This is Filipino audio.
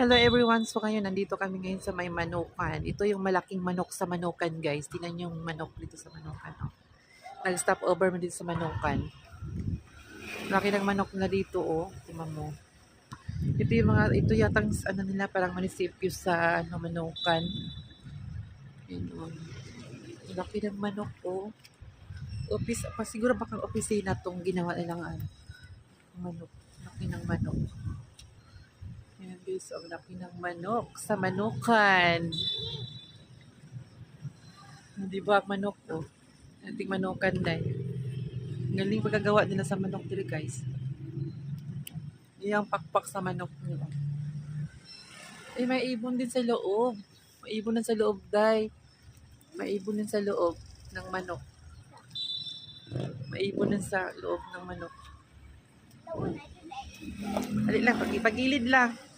Hello everyone. So ngayon, nandito kami ngayon sa may manukan. Ito yung malaking manok sa manukan guys. Tingnan yung manok dito sa manukan. Oh. Nag-stop over mo dito sa manukan. Laki ng manok na dito oh. Tingnan mo. Ito yung mga, ito yatang ano nila parang munisipyo sa ano, manukan. Yun oh. Laki ng manok oh. Office, siguro baka opisina tong ginawa nilang ano, manok. Laki ng manok. Guys, ang laki ng manok sa manukan. Di ba manok oh? Ating manukan dahil. Galing pagkagawa nila sa manok dito guys. Yung pakpak sa manok nila. Eh, may ibon din sa loob. May ibon din sa loob, day. May ibon din sa loob ng manok. May ibon din sa loob ng manok. Dali lang, pag ipagilid lang.